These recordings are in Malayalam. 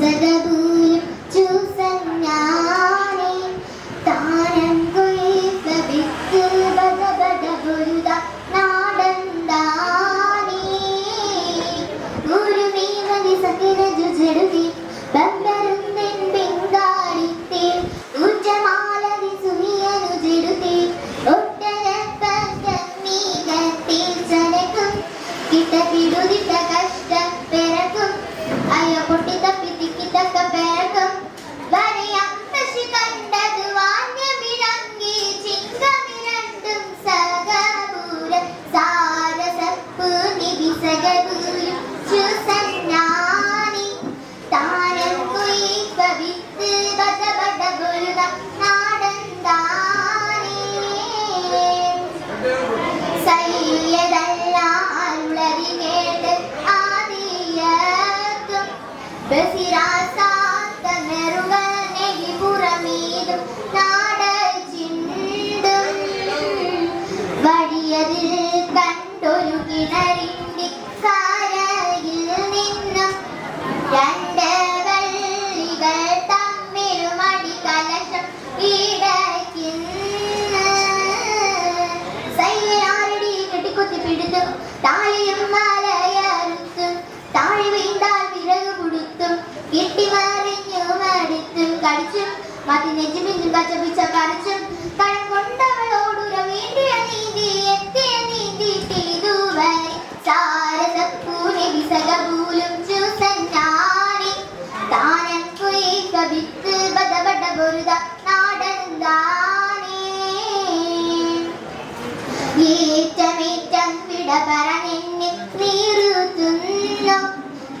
I love you. കണ്ടൊരു കിണറിന്റെ കാരയിൽ നിന്നും രണ്ട് വള്ളികൾ തമ്മിലുമടി കലശം സയ്യാരടി കെട്ടിക്കൊത്തി പിടുത്തും താഴെയും മാലയറുത്തും. താഴെ വീണ്ടാൽ കൊടുത്തും കടിച്ചും മതി നെഞ്ചുമിഞ്ഞും കച്ചപിച്ച കടിച്ചും. കൊണ്ടവളോടുര ഏറ്റമേറ്റം വിട പറഞ്ഞെന്നെ നീറുത്തുന്നു.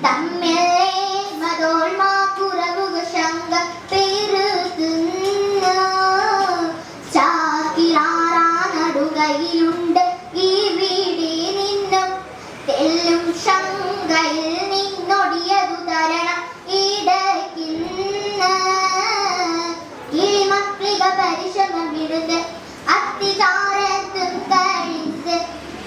തമ്മിലേ മതോൾമാ കുറവുക ശങ്ക പേറുത്തുന്നു. ചാക്കിറാറാ നടുകയിലുണ്ട് ഈ വീടി നിന്നും. തെല്ലും ശങ്കയിൽ നിന്നൊടിയതു തരണം ഇടയ്ക്കിന്ന് കിളിമക്ലിക പരിശ്രമമിടുന്ന് അത്തിചാരത്തും കഴിച്ച്